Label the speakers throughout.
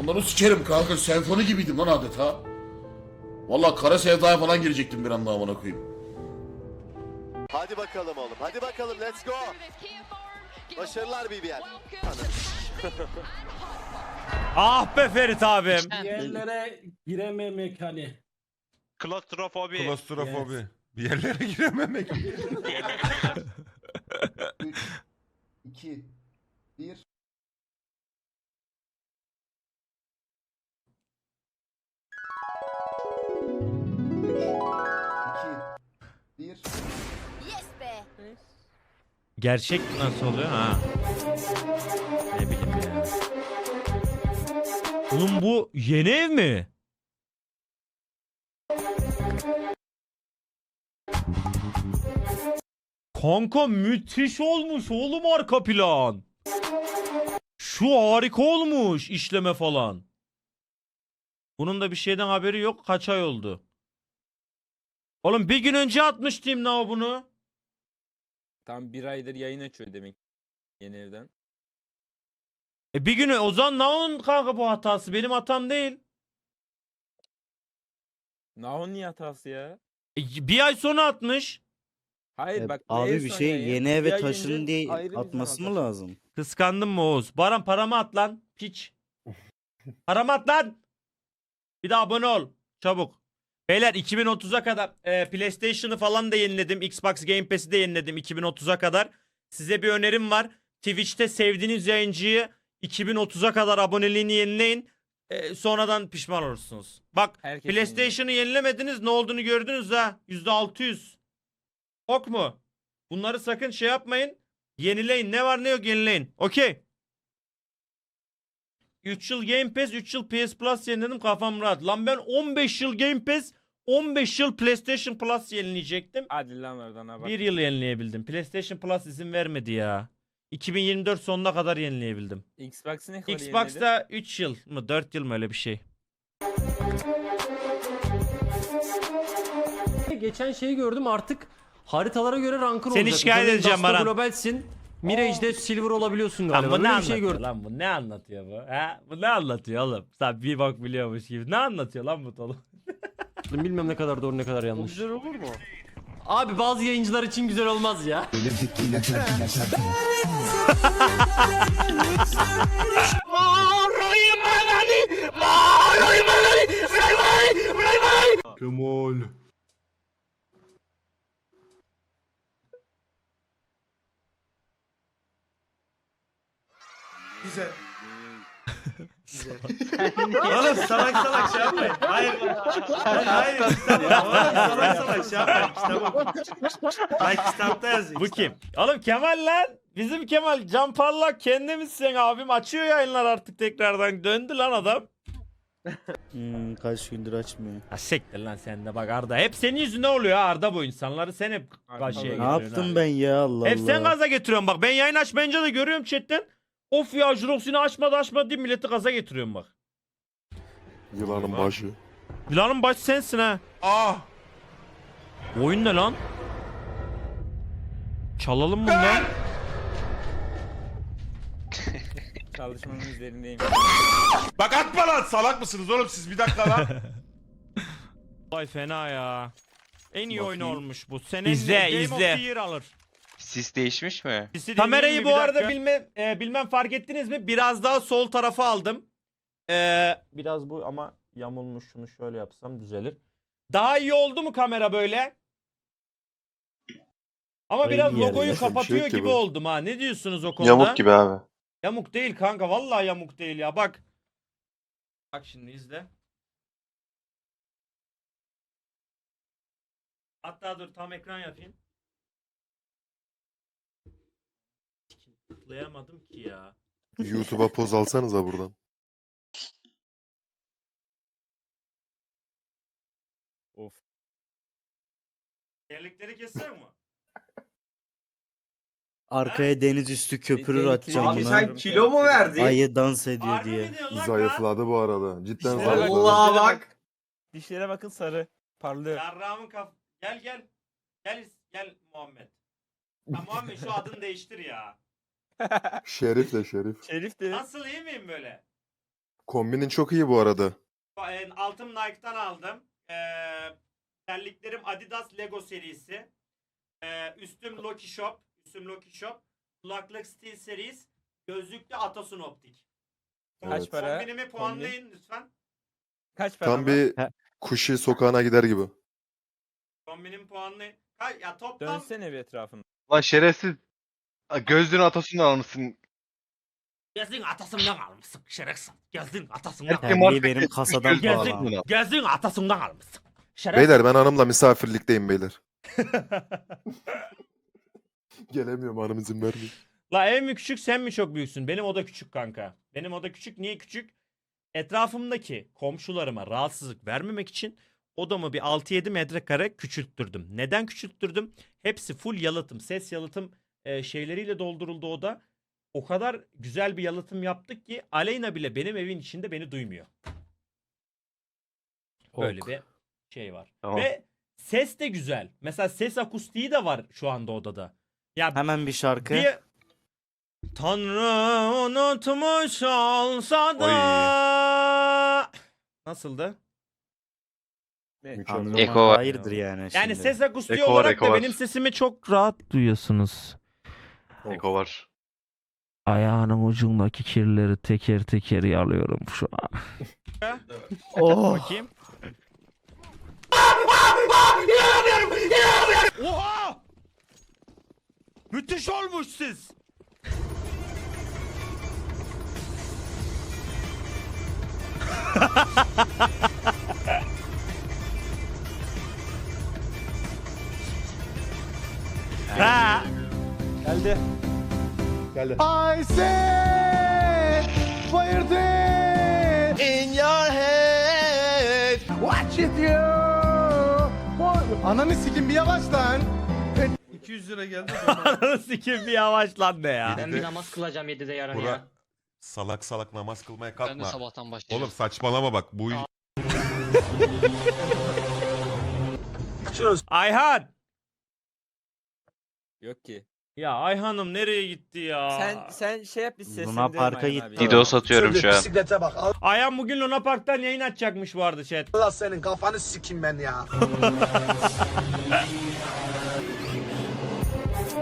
Speaker 1: Onları sikerim kanka senfoni gibiydim lan adeta. Valla kara sevdaya falan girecektim bir anda amına koyayım.
Speaker 2: Hadi bakalım oğlum. Hadi bakalım let's go. Başarılar BBL.
Speaker 3: Ah be Ferit abim.
Speaker 4: Bir yerlere girememek hani.
Speaker 5: Klostrofobi.
Speaker 6: Klostrofobi. Bir yerlere girememek.
Speaker 7: 3 2 1 2 1
Speaker 3: Gerçek nasıl oluyor ha? Ne bileyim ya. Oğlum bu yeni ev mi? Kanka müthiş olmuş oğlum arka plan. Şu harika olmuş işleme falan. Bunun da bir şeyden haberi yok. Kaç ay oldu? Oğlum bir gün önce atmıştım ne bunu.
Speaker 8: Tam bir aydır yayın açıyor demek yeni evden.
Speaker 3: E bir gün o zaman Naon kanka bu hatası benim hatam değil.
Speaker 8: Nahon niye hatası ya?
Speaker 3: E, bir ay sonra atmış.
Speaker 8: Hayır
Speaker 9: E,
Speaker 8: bak
Speaker 9: abi bir şey yeni eve
Speaker 8: ay
Speaker 9: taşın
Speaker 8: önce
Speaker 9: diye atması mı lazım?
Speaker 3: Kıskandın mı Oğuz? Baran paramı at lan. Piç. paramı at lan. Bir de abone ol. Çabuk. Beyler 2030'a kadar e, PlayStation'ı falan da yeniledim. Xbox Game Pass'i de yeniledim 2030'a kadar. Size bir önerim var. Twitch'te sevdiğiniz yayıncıyı 2030'a kadar aboneliğini yenileyin. E, sonradan pişman olursunuz. Bak
Speaker 8: Herkes
Speaker 3: PlayStation'ı yenilemediniz ne olduğunu gördünüz ha. %600. Ok mu? Bunları sakın şey yapmayın. Yenileyin. Ne var ne yok yenileyin. Okey. 3 yıl Game Pass, 3 yıl PS Plus yeniledim kafam rahat. Lan ben 15 yıl Game Pass, 15 yıl PlayStation Plus yenileyecektim.
Speaker 8: Hadi lan oradan ha bak.
Speaker 3: 1 yıl yenileyebildim. PlayStation Plus izin vermedi ya. 2024 sonuna kadar yenileyebildim.
Speaker 8: Xbox'ı ne kadar yeniledin?
Speaker 3: Xbox'ta 3 yıl mı 4 yıl mı öyle bir şey.
Speaker 4: Geçen şeyi gördüm artık haritalara göre rankın
Speaker 3: Seni
Speaker 4: olacak.
Speaker 3: şikayet
Speaker 4: Örneğin
Speaker 3: edeceğim
Speaker 4: Dust'ta
Speaker 3: Baran.
Speaker 4: Globalsin. Mirage'de Silver olabiliyorsun galiba.
Speaker 3: Bu ne
Speaker 4: bir şey gördüm.
Speaker 3: lan bu ne anlatıyor bu? Ha? Bu ne anlatıyor oğlum? Sen bir bak biliyormuş gibi. Ne anlatıyor lan bu oğlum?
Speaker 4: Bilmem ne kadar doğru ne kadar yanlış.
Speaker 5: Güzel olur mu?
Speaker 4: Abi bazı yayıncılar için güzel olmaz ya.
Speaker 6: Kemal.
Speaker 5: Oğlum salak salak şey yapmayın. Hayır. Hayır hayır. Oğlum salak salak şey yapmayın. Kitap Bak kitapta yazıyor.
Speaker 3: Bu kim? Oğlum Kemal lan. Bizim Kemal Can Parlak kendimizsin abim. Açıyor yayınlar artık tekrardan. Döndü lan adam.
Speaker 9: Hmm, kaç gündür açmıyor.
Speaker 3: Ha siktir lan sen de bak Arda. Hep senin yüzünden oluyor ha Arda bu insanları. Sen hep karşıya
Speaker 8: Ne
Speaker 3: getiriyorsun
Speaker 9: yaptım
Speaker 3: ha.
Speaker 9: ben ya Allah
Speaker 3: Hep sen
Speaker 9: Allah.
Speaker 3: gaza getiriyorsun bak. Ben yayın açmayınca da görüyorum chatten. Of ya Jurox'unu açmadı açmadı diye milleti gaza getiriyorum bak.
Speaker 2: Yılanın başı.
Speaker 3: Yılanın başı sensin ha.
Speaker 6: Ah.
Speaker 3: Oyun ne lan? Çalalım mı lan?
Speaker 8: Çalışmanın üzerindeyim.
Speaker 6: Bak atma lan salak mısınız oğlum siz bir dakika lan.
Speaker 3: Vay fena ya. En iyi oyun olmuş bu. Senin
Speaker 8: İzle,
Speaker 3: Game of
Speaker 8: izle.
Speaker 3: the Year alır.
Speaker 5: Sis değişmiş mi?
Speaker 3: Kamerayı bu arada bilmem e, bilmem fark ettiniz mi? Biraz daha sol tarafa aldım. E, biraz bu ama yamulmuş. Şunu şöyle yapsam düzelir. Daha iyi oldu mu kamera böyle? Ama
Speaker 9: Aynı
Speaker 3: biraz
Speaker 9: yerde.
Speaker 3: logoyu
Speaker 2: Bir şey
Speaker 3: kapatıyor
Speaker 2: yok ki
Speaker 3: gibi
Speaker 2: bu.
Speaker 3: oldum ha. Ne diyorsunuz o konuda?
Speaker 2: Yamuk gibi abi.
Speaker 3: Yamuk değil kanka. Vallahi yamuk değil ya. Bak. Bak şimdi izle. Hatta dur tam ekran yapayım. Tıklayamadım ki ya.
Speaker 2: YouTube'a poz alsanıza buradan.
Speaker 8: Of.
Speaker 3: Terlikleri kesiyor mu?
Speaker 9: Arkaya deniz üstü köpürür
Speaker 8: Abi
Speaker 9: atacağım
Speaker 8: sen
Speaker 9: buna.
Speaker 8: kilo mu verdin?
Speaker 9: Ayı dans ediyor
Speaker 3: Harbi
Speaker 9: diye.
Speaker 3: mi lan
Speaker 2: Zayıfladı bu arada. Cidden
Speaker 8: İşte
Speaker 2: zayıfladı.
Speaker 8: Allah bak. Dişlere bakın sarı. Parlıyor.
Speaker 3: Yarrağımın kaf... Gel gel. Gel gel Muhammed. Ya Muhammed şu adını değiştir ya.
Speaker 10: Şerif de Şerif.
Speaker 8: Şerif de.
Speaker 3: Nasıl iyi miyim böyle?
Speaker 10: Kombinin çok iyi bu arada.
Speaker 3: Altım Nike'dan aldım. Ee, terliklerim Adidas Lego serisi. Ee, üstüm Loki Shop. Üstüm Loki Shop. Kulaklık Steel Series. Gözlüklü Atasun Optik.
Speaker 8: Kaç
Speaker 10: Evet.
Speaker 8: para?
Speaker 3: Kombinimi puanlayın lütfen.
Speaker 8: Kaç para?
Speaker 10: Tam bir kuşi sokağına gider gibi.
Speaker 3: Kombinimi puanlayın. Ka- ya toplam
Speaker 8: Dönsene bir etrafında.
Speaker 2: Lan şerefsiz. Gözlüğünü atasını almışsın.
Speaker 3: Gezin atasından almışsın şerefsiz. Gezin atasından
Speaker 2: Erkek
Speaker 9: Terliği
Speaker 2: marka
Speaker 9: benim kasadan bağlı.
Speaker 2: al.
Speaker 3: Gezin atasından almışsın. Şerefsiz.
Speaker 10: Beyler ben hanımla misafirlikteyim beyler. Gelemiyorum hanım izin vermiyor.
Speaker 3: La ev mi küçük sen mi çok büyüksün? Benim oda küçük kanka. Benim oda küçük. Niye küçük? Etrafımdaki komşularıma rahatsızlık vermemek için odamı bir 6-7 metrekare küçülttürdüm. Neden küçülttürdüm? Hepsi full yalıtım, ses yalıtım e, şeyleriyle dolduruldu oda. O kadar güzel bir yalıtım yaptık ki Aleyna bile benim evin içinde beni duymuyor. Böyle
Speaker 9: Ok.
Speaker 3: bir şey var.
Speaker 2: Tamam.
Speaker 3: Ve ses de güzel. Mesela ses akustiği de var şu anda odada. Ya
Speaker 9: Hemen bir şarkı.
Speaker 3: bir Tanrı unutmuş olsa da Nasıldı?
Speaker 10: Mükemmel.
Speaker 9: Eko var. Hayırdır yani
Speaker 3: Yani
Speaker 9: şimdi.
Speaker 3: ses akustiği
Speaker 2: Eko var,
Speaker 3: olarak
Speaker 2: eko
Speaker 3: da
Speaker 2: var.
Speaker 3: benim sesimi çok rahat duyuyorsunuz.
Speaker 2: Eko var.
Speaker 3: Ayağının ucundaki kirleri teker teker yalıyorum şu an.
Speaker 9: Oh.
Speaker 3: Bakayım. Oha! Müthiş olmuş siz. ha.
Speaker 4: Geldi.
Speaker 7: I say fire day in your head. Watch it you. Ananı sikim bir yavaş lan.
Speaker 5: 200 lira geldi.
Speaker 3: Sikim bir yavaşlan be ya.
Speaker 6: Ben bir
Speaker 4: namaz kılacağım 7'de yarın
Speaker 6: Bura salak salak namaz kılmaya kalkma.
Speaker 4: sabahtan başlayacağım.
Speaker 6: Oğlum saçmalama bak bu
Speaker 3: Ayhan.
Speaker 8: Yok ki.
Speaker 3: Ya Ayhan'ım nereye gitti ya?
Speaker 8: Sen sen şey yap biz
Speaker 9: Luna
Speaker 8: seslendirelim
Speaker 9: Park'a gitti. Dido
Speaker 2: satıyorum şu an.
Speaker 3: Ayhan bugün Luna Park'tan yayın açacakmış bu arada chat.
Speaker 7: Allah senin kafanı sikim ben ya.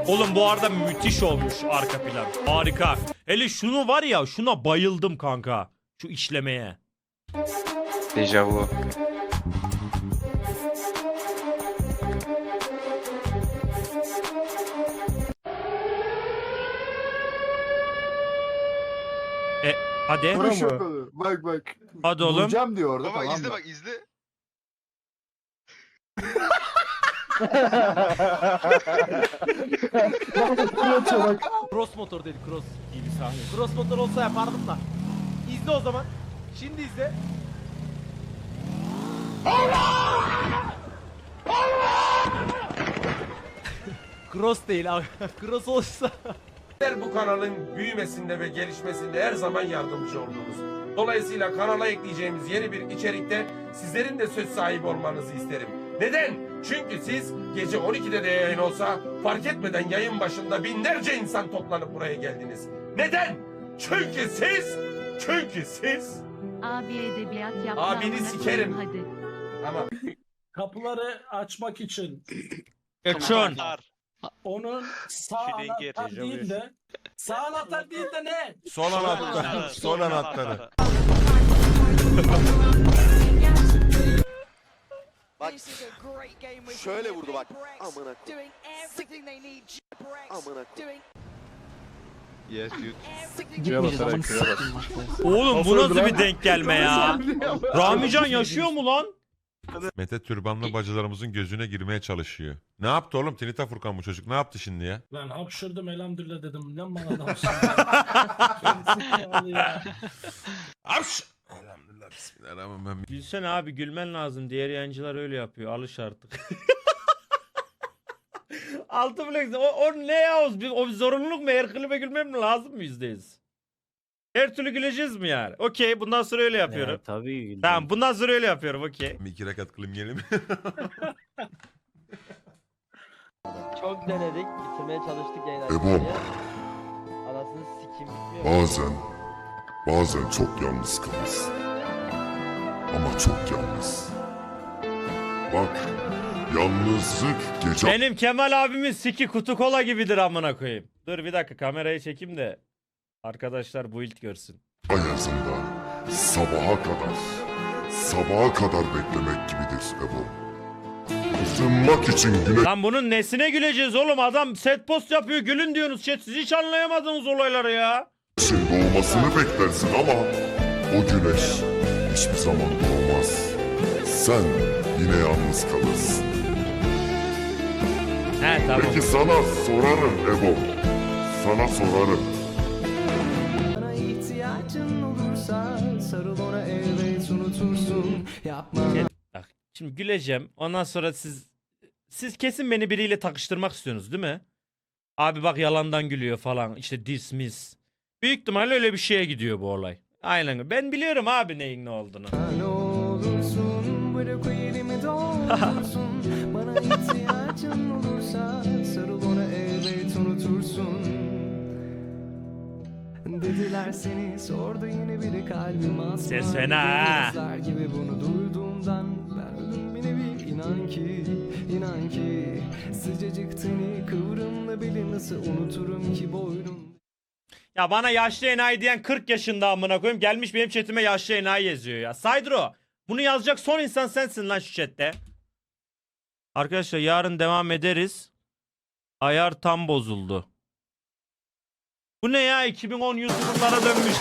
Speaker 3: Oğlum bu arada müthiş olmuş arka plan. Harika. Hele şunu var ya şuna bayıldım kanka. Şu işlemeye.
Speaker 2: Dejavu.
Speaker 3: Hadi.
Speaker 7: Bak bak.
Speaker 3: Hadi oğlum.
Speaker 7: Vuracağım diyor orada tamam mı?
Speaker 2: bak izle.
Speaker 4: Cross motor dedi cross. İyi bir sahne. Cross motor olsa yapardım da. İzle o zaman. Şimdi izle. cross değil abi. cross olsa.
Speaker 5: Bu kanalın büyümesinde ve gelişmesinde her zaman yardımcı oldunuz. Dolayısıyla kanala ekleyeceğimiz yeni bir içerikte sizlerin de söz sahibi olmanızı isterim. Neden? Çünkü siz gece 12'de de yayın olsa fark etmeden yayın başında binlerce insan toplanıp buraya geldiniz. Neden? Çünkü siz, çünkü siz
Speaker 11: Abi edebiyat yapma.
Speaker 5: Abini sikerim.
Speaker 11: Hadi.
Speaker 5: ama
Speaker 12: Kapıları açmak için
Speaker 3: Ekşon.
Speaker 12: Onun sağ anahtar değil de sağ anahtar değil de ne?
Speaker 6: son anahtar. Son anahtarı.
Speaker 2: Bak şöyle vurdu bak. Amına koyayım. Amına koyayım. Yes,
Speaker 3: Oğlum bu nasıl bir denk gelme ya? Ramican yaşıyor mu lan?
Speaker 6: Mete türbanlı bacılarımızın gözüne girmeye çalışıyor. Ne yaptı oğlum? Tinita Furkan bu çocuk ne yaptı şimdi ya?
Speaker 12: Lan hapşırdım elhamdülillah dedim. Lan bana adamsın. ya.
Speaker 6: Apş! Elhamdülillah bismillahirrahmanirrahim.
Speaker 3: Gülsene abi gülmen lazım. Diğer yayıncılar öyle yapıyor. Alış artık. Altı flex. O, o ne ya? O, bir- o bir zorunluluk mu? Her klibe gülmem mi lazım mı yüzdeyiz? Her türlü güleceğiz mi yani? Okey bundan sonra öyle yapıyorum.
Speaker 9: Ya, tabii. güldüm.
Speaker 3: Tamam bundan sonra öyle yapıyorum okey.
Speaker 6: Bir iki rekat kılayım gelim.
Speaker 4: Çok denedik. Bitirmeye çalıştık yayın açmayı. Anasını sikeyim bitmiyor.
Speaker 10: Bazen, bazen çok yalnız kalırız. Ama çok yalnız. Bak, yalnızlık gece
Speaker 3: Benim Kemal abimin siki kutu kola gibidir amına koyayım. Dur bir dakika kamerayı çekeyim de arkadaşlar bu ilk görsün.
Speaker 10: ayazında sabaha kadar, sabaha kadar beklemek gibidir Ebo. Isınmak için güneş
Speaker 3: Lan bunun nesine güleceğiz oğlum? Adam set post yapıyor gülün diyorsunuz. Chat siz hiç anlayamadınız olayları ya.
Speaker 10: Güneşin doğmasını beklersin ama o güneş hiçbir zaman doğmaz. Sen yine yalnız kalırsın.
Speaker 3: He tamam.
Speaker 10: Peki sana sorarım Ebo. Sana sorarım.
Speaker 12: Unutursun. Yapma.
Speaker 3: Bak şimdi güleceğim. Ondan sonra siz siz kesin beni biriyle takıştırmak istiyorsunuz değil mi? Abi bak yalandan gülüyor falan. İşte dismiss. Büyük ihtimalle öyle bir şeye gidiyor bu olay. Aynen. Ben biliyorum abi neyin ne olduğunu.
Speaker 12: Ne olursun bırak o yerimi doldursun. Bana ihtiyacın olursa sarıl ona elbet unutursun. Dediler seni sordu yine biri kalbim asma.
Speaker 3: Ses fena ha.
Speaker 12: Gibi bunu duyduğumdan ben öldüm bir nevi inan ki inan ki sıcacık teni kıvrımlı beli nasıl unuturum ki boynum.
Speaker 3: Ya bana yaşlı enayi diyen 40 yaşında amına koyayım. Gelmiş benim chatime yaşlı enayi yazıyor ya. Saydro. Bunu yazacak son insan sensin lan şu chatte. Arkadaşlar yarın devam ederiz. Ayar tam bozuldu. Bu ne ya? 2010 YouTuber'lara dönmüş.